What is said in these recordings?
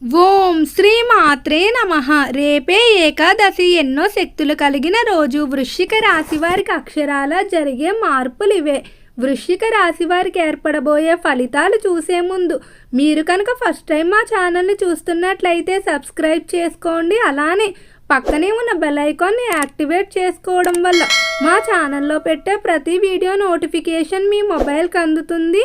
ఓం శ్రీ మాత్రే నమ. రేపే ఏకాదశి. ఎన్నో శక్తులు కలిగిన రోజు. వృశ్చిక రాశి వారికి అక్షరాల జరిగే మార్పులు ఇవే. వృశ్చిక రాశి వారికి ఏర్పడబోయే ఫలితాలు చూసే ముందు మీరు కనుక ఫస్ట్ టైం మా ఛానల్ని చూస్తున్నట్లయితే సబ్స్క్రైబ్ చేసుకోండి. అలానే పక్కనే ఉన్న బెల్ ఐకాన్ని యాక్టివేట్ చేసుకోవడం వల్ల మా ఛానల్లో పెట్టే ప్రతి వీడియో నోటిఫికేషన్ మీ మొబైల్కి అందుతుంది.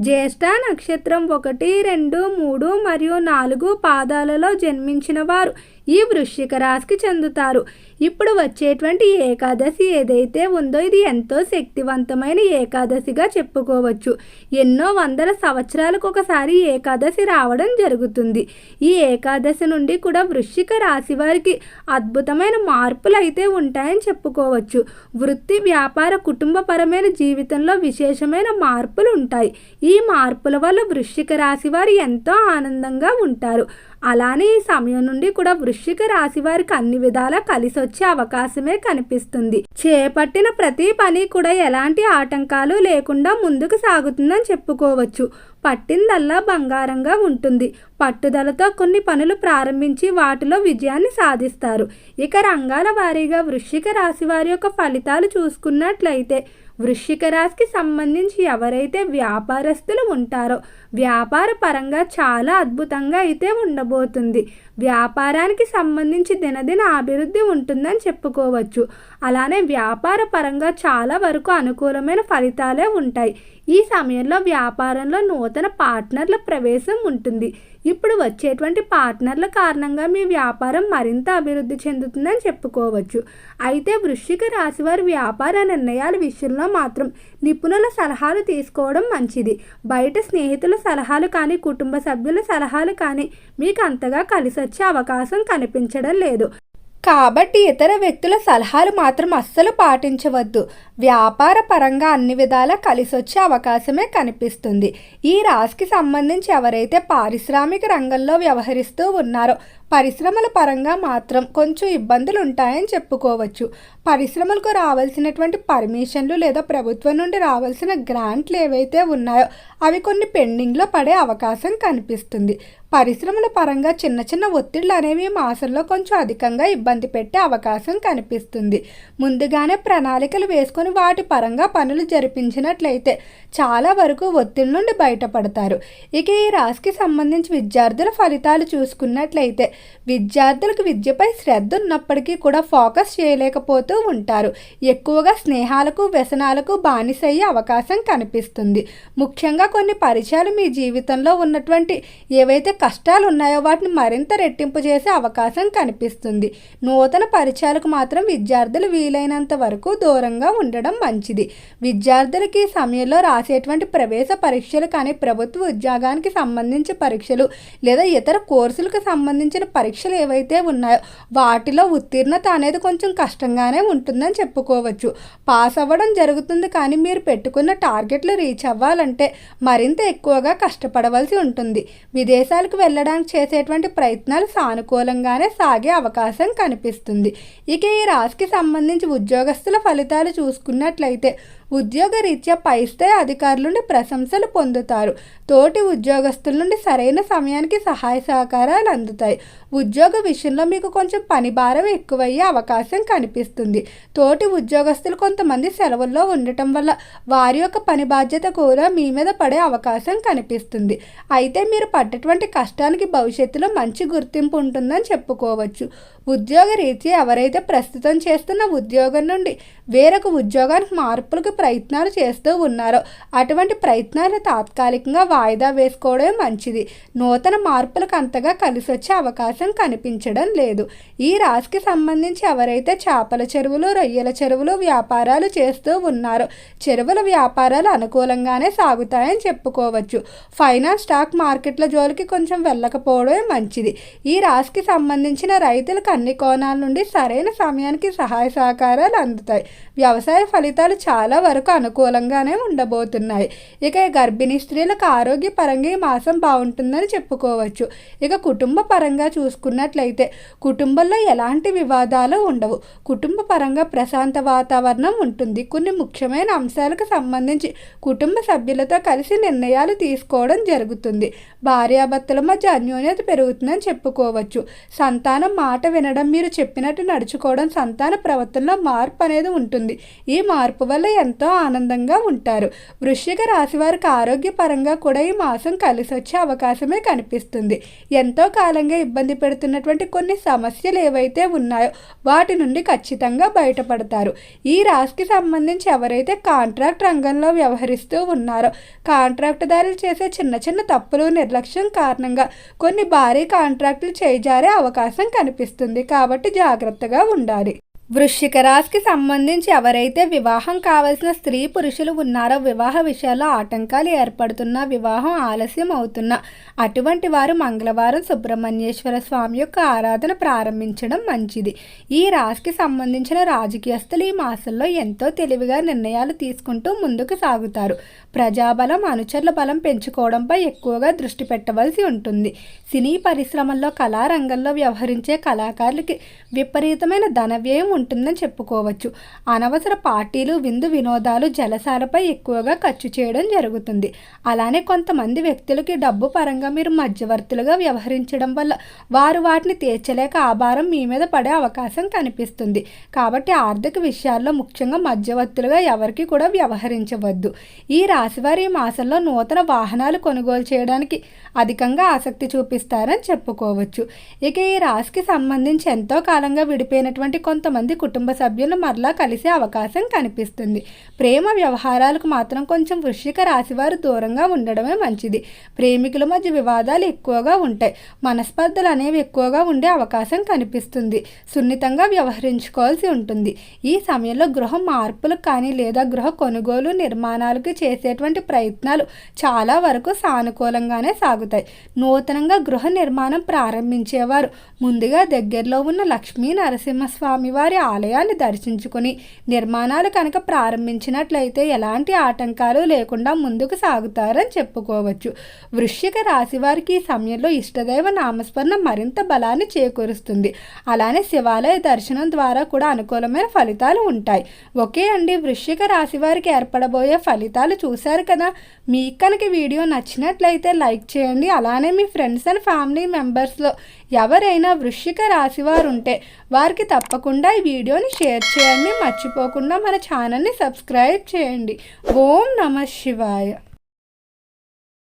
జ్యేష్ఠ నక్షత్రం ఒకటి రెండు మూడు మరియు నాలుగు పాదాలలో జన్మించిన వారు ఈ వృశ్చిక రాశికి చెందుతారు. ఇప్పుడు వచ్చేటువంటి ఏకాదశి ఏదైతే ఉందో ఇది ఎంతో శక్తివంతమైన ఏకాదశిగా చెప్పుకోవచ్చు. ఎన్నో వందల సంవత్సరాలకు ఒకసారి ఏకాదశి రావడం జరుగుతుంది. ఈ ఏకాదశి నుండి కూడా వృశ్చిక రాశి వారికి అద్భుతమైన మార్పులు అయితే ఉంటాయని చెప్పుకోవచ్చు. వృత్తి వ్యాపార కుటుంబపరమైన జీవితంలో విశేషమైన మార్పులు ఉంటాయి. ఈ మార్పుల వల్ల వృశ్చిక రాశి వారు ఎంతో ఆనందంగా ఉంటారు. అలానే ఈ సమయం నుండి కూడా వృశ్చిక రాశి వారికి అన్ని విధాలా కలిసి వచ్చే అవకాశమే కనిపిస్తుంది. చేపట్టిన ప్రతి పని కూడా ఎలాంటి ఆటంకాలు లేకుండా ముందుకు సాగుతుందని చెప్పుకోవచ్చు. పట్టిందల్లా బంగారంగా ఉంటుంది. పట్టుదలతో కొన్ని పనులు ప్రారంభించి వాటిలో విజయాన్ని సాధిస్తారు. ఇక రంగాల వారీగా వృశ్చిక రాశి వారి యొక్క ఫలితాలు చూసుకున్నట్లయితే వృశ్చిక రాశికి సంబంధించి ఎవరైతే వ్యాపారస్తులు ఉంటారో వ్యాపార పరంగా చాలా అద్భుతంగా అయితే ఉండబోతుంది. వ్యాపారానికి సంబంధించి దినదిన అభివృద్ధి ఉంటుందని చెప్పుకోవచ్చు. అలానే వ్యాపార పరంగా చాలా వరకు అనుకూలమైన ఫలితాలే ఉంటాయి. ఈ సమయంలో వ్యాపారంలో నూతన పార్ట్నర్ల ప్రవేశం ఉంటుంది. ఇప్పుడు వచ్చేటువంటి పార్ట్నర్ల కారణంగా మీ వ్యాపారం మరింత అభివృద్ధి చెందుతుందని చెప్పుకోవచ్చు. అయితే వృశ్చిక రాశివారి వ్యాపార నిర్ణయాల విషయంలో మాత్రం నిపుణుల సలహాలు తీసుకోవడం మంచిది. బయట స్నేహితుల సలహాలు కానీ కుటుంబ సభ్యుల సలహాలు కానీ మీకు అంతగా కలిసొచ్చే అవకాశం కనిపించడం లేదు. కాబట్టి ఇతర వ్యక్తుల సలహాలు మాత్రం అస్సలు పాటించవద్దు. వ్యాపార పరంగా అన్ని విధాలా కలిసి వచ్చే అవకాశమే కనిపిస్తుంది. ఈ రాశికి సంబంధించి ఎవరైతే పారిశ్రామిక రంగంలో వ్యవహరిస్తూ ఉన్నారో పరిశ్రమల పరంగా మాత్రం కొంచెం ఇబ్బందులు ఉంటాయని చెప్పుకోవచ్చు. పరిశ్రమలకు రావాల్సినటువంటి పర్మిషన్లు లేదా ప్రభుత్వం నుండి రావాల్సిన గ్రాంట్లు ఏవైతే ఉన్నాయో అవి కొన్ని పెండింగ్లో పడే అవకాశం కనిపిస్తుంది. పరిశ్రమల పరంగా చిన్న చిన్న ఒత్తిళ్ళు అనేవి మాసంలో కొంచెం అధికంగా ఇబ్బంది పెట్టే అవకాశం కనిపిస్తుంది. ముందుగానే ప్రణాళికలు వేసుకొని వాటి పరంగా పనులు జరిపించినట్లయితే చాలా వరకు ఒత్తిడి నుండి బయటపడతారు. ఇక ఈ రాశికి సంబంధించి విద్యార్థుల ఫలితాలు చూసుకున్నట్లయితే విద్యార్థులకు విద్యపై శ్రద్ధ ఉన్నప్పటికీ కూడా ఫోకస్ చేయలేకపోతూ ఉంటారు. ఎక్కువగా స్నేహాలకు వ్యసనాలకు బానిసయ్యే అవకాశం కనిపిస్తుంది. ముఖ్యంగా కొన్ని పరిచయాలు మీ జీవితంలో ఉన్నటువంటి ఏవైతే కష్టాలు ఉన్నాయో వాటిని మరింత రెట్టింపు చేసే అవకాశం కనిపిస్తుంది. నూతన పరిచయాలకు మాత్రం విద్యార్థులు వీలైనంత వరకు దూరంగా ఉండడం మంచిది. విద్యార్థులకి సమయంలో రాసేటువంటి ప్రవేశ పరీక్షలు కానీ ప్రభుత్వ ఉద్యోగానికి సంబంధించి పరీక్షలు లేదా ఇతర కోర్సులకు సంబంధించిన పరీక్షలు ఏవైతే ఉన్నాయో వాటిలో ఉత్తీర్ణత అనేది కొంచెం కష్టంగానే ఉంటుందని చెప్పుకోవచ్చు. పాస్ అవ్వడం జరుగుతుంది కానీ మీరు పెట్టుకున్న టార్గెట్లు రీచ్ అవ్వాలంటే మరింత ఎక్కువగా కష్టపడవలసి ఉంటుంది. విదేశాలకు వెళ్ళడానికి చేసేటువంటి ప్రయత్నాలు సానుకూలంగానే సాగే అవకాశం కనిపిస్తుంది. ఇక ఈ రాశికి సంబంధించి ఉద్యోగస్తుల ఫలితాలు చూసుకున్నట్లయితే ఉద్యోగ రీత్యా పై స్థాయి అధికారుల నుండి ప్రశంసలు పొందుతారు. తోటి ఉద్యోగస్తుల నుండి సరైన సమయానికి సహాయ సహకారాలు అందుతాయి. ఉద్యోగ విషయంలో మీకు కొంచెం పని భారం ఎక్కువయ్యే అవకాశం కనిపిస్తుంది. తోటి ఉద్యోగస్తులు కొంతమంది సెలవుల్లో ఉండటం వల్ల వారి యొక్క పని బాధ్యత కూడా మీ మీద పడే అవకాశం కనిపిస్తుంది. అయితే మీరు పడ్డటువంటి కష్టానికి భవిష్యత్తులో మంచి గుర్తింపు ఉంటుందని చెప్పుకోవచ్చు. ఉద్యోగ రీత్యా ఎవరైతే ప్రస్తుతం చేస్తున్న ఉద్యోగం నుండి వేరొక ఉద్యోగానికి మార్పులకు ప్రయత్నాలు చేస్తూ ఉన్నారో. అటువంటి ప్రయత్నాలు తాత్కాలికంగా వాయిదా వేసుకోవడమే మంచిది. నూతన మార్పులకు అంతగా కలిసి వచ్చే అవకాశం కనిపించడం లేదు. ఈ రాశికి సంబంధించి ఎవరైతే చేపల చెరువులు రొయ్యల చెరువులు వ్యాపారాలు చేస్తూ ఉన్నారో చెరువుల వ్యాపారాలు అనుకూలంగానే సాగుతాయని చెప్పుకోవచ్చు. ఫైనాన్స్ స్టాక్ మార్కెట్ల జోలికి కొంచెం వెళ్ళకపోవడమే మంచిది. ఈ రాశికి సంబంధించిన రైతులకు అన్ని కోణాల నుండి సరైన సమయానికి సహాయ సహకారాలు అందుతాయి. వ్యవసాయ ఫలితాలు చాలా వరకు అనుకూలంగానే ఉండబోతున్నాయి. ఇక గర్భిణీ స్త్రీలకు ఆరోగ్యపరంగా ఈ మాసం బాగుంటుందని చెప్పుకోవచ్చు. ఇక కుటుంబ పరంగా చూసుకున్నట్లయితే కుటుంబంలో ఎలాంటి వివాదాలు ఉండవు. కుటుంబ పరంగా ప్రశాంత వాతావరణం ఉంటుంది. కొన్ని ముఖ్యమైన అంశాలకు సంబంధించి కుటుంబ సభ్యులతో కలిసి నిర్ణయాలు తీసుకోవడం జరుగుతుంది. భార్యాభర్తల మధ్య అన్యోన్యత పెరుగుతుందని చెప్పుకోవచ్చు. సంతానం మాట వినడం మీరు చెప్పినట్టు నడుచుకోవడం సంతాన ప్రవర్తనలో మార్పు అనేది ఉంటుంది. ఈ మార్పు వల్ల ఎంతో ఆనందంగా ఉంటారు. వృశ్చిక రాశి వారికి ఆరోగ్యపరంగా కూడా ఈ మాసం కలిసి వచ్చే అవకాశమే కనిపిస్తుంది. ఎంతో కాలంగా ఇబ్బంది పెడుతున్నటువంటి కొన్ని సమస్యలు ఏవైతే ఉన్నాయో వాటి నుండి ఖచ్చితంగా బయటపడతారు. ఈ రాశికి సంబంధించి ఎవరైతే కాంట్రాక్ట్ రంగంలో వ్యవహరిస్తూ ఉన్నారో కాంట్రాక్టుదారులు చేసే చిన్న చిన్న తప్పులు నిర్లక్ష్యం కారణంగా కొన్ని భారీ కాంట్రాక్టులు చేజారే అవకాశం కనిపిస్తుంది. కాబట్టి జాగ్రత్తగా ఉండాలి. వృశ్చిక రాశికి సంబంధించి ఎవరైతే వివాహం కావలసిన స్త్రీ పురుషులు ఉన్నారో వివాహ విషయాల్లో ఆటంకాలు ఏర్పడుతున్నా వివాహం ఆలస్యం అవుతున్నా అటువంటి వారు మంగళవారం సుబ్రహ్మణ్యేశ్వర స్వామి యొక్క ఆరాధన ప్రారంభించడం మంచిది. ఈ రాశికి సంబంధించిన రాజకీయస్తులు ఈ మాసంలో ఎంతో తెలివిగా నిర్ణయాలు తీసుకుంటూ ముందుకు సాగుతారు. ప్రజాబలం అనుచరుల బలం పెంచుకోవడంపై ఎక్కువగా దృష్టి పెట్టవలసి ఉంటుంది. సినీ పరిశ్రమల్లో కళారంగంలో వ్యవహరించే కళాకారులకి విపరీతమైన ధన వ్యయం ఉంటుందని చెప్పుకోవచ్చు. అనవసర పార్టీలు విందు వినోదాలు జలసాలపై ఎక్కువగా ఖర్చు చేయడం జరుగుతుంది. అలానే కొంతమంది వ్యక్తులకి డబ్బు పరంగా మీరు మధ్యవర్తులుగా వ్యవహరించడం వల్ల వారు వాటిని తీర్చలేక ఆభారం మీ మీద పడే అవకాశం కనిపిస్తుంది. కాబట్టి ఆర్థిక విషయాల్లో ముఖ్యంగా మధ్యవర్తులుగా ఎవరికి కూడా వ్యవహరించవద్దు. ఈ రాశివారి ఈ మాసంలో నూతన వాహనాలు కొనుగోలు చేయడానికి అధికంగా ఆసక్తి చూపిస్తారని చెప్పుకోవచ్చు. ఇక ఈ రాశికి సంబంధించి ఎంతో కాలంగా విడిపోయినటువంటి కొంతమంది కుటుంబ సభ్యులు మరలా కలిసే అవకాశం కనిపిస్తుంది. ప్రేమ వ్యవహారాలకు మాత్రం కొంచెం వృశ్చిక రాశి వారు దూరంగా ఉండడమే మంచిది. ప్రేమికుల మధ్య వివాదాలు ఎక్కువగా ఉంటాయి. మనస్పర్ధలు అనేవి ఎక్కువగా ఉండే అవకాశం కనిపిస్తుంది. సున్నితంగా వ్యవహరించుకోవాల్సి ఉంటుంది. ఈ సమయంలో గృహ మార్పులకు కానీ లేదా గృహ కొనుగోలు నిర్మాణాలకు చేసేటువంటి ప్రయత్నాలు చాలా వరకు సానుకూలంగానే సాగుతాయి. నూతనంగా గృహ నిర్మాణం ప్రారంభించేవారు ముందుగా దగ్గరలో ఉన్న లక్ష్మీ నరసింహస్వామి వారి ఆలయాన్ని దర్శించుకుని నిర్మాణాలు కనుక ప్రారంభించినట్లయితే ఎలాంటి ఆటంకాలు లేకుండా ముందుకు సాగుతారని చెప్పుకోవచ్చు. వృశ్చిక రాశి వారికి ఈ సమయంలో ఇష్టదైవ నామస్మరణ మరింత బలాన్ని చేకూరుస్తుంది. అలానే శివాలయ దర్శనం ద్వారా కూడా అనుకూలమైన ఫలితాలు ఉంటాయి. ఒకే అండి వృశ్చిక రాశి వారికి ఏర్పడబోయే ఫలితాలు చూశారు కదా? మీకు కనుక వీడియో నచ్చినట్లయితే లైక్ చేయండి. అలానే మీ ఫ్రెండ్స్ అండ్ ఫ్యామిలీ మెంబర్స్లో ఎవరైనా వృశ్చిక రాశి వారు ఉంటే వారికి తప్పకుండా వీడియోని షేర్ చేయండి. మర్చిపోకుండా మన ఛానల్ని సబ్స్క్రైబ్ చేయండి. ఓం నమ శివాయ.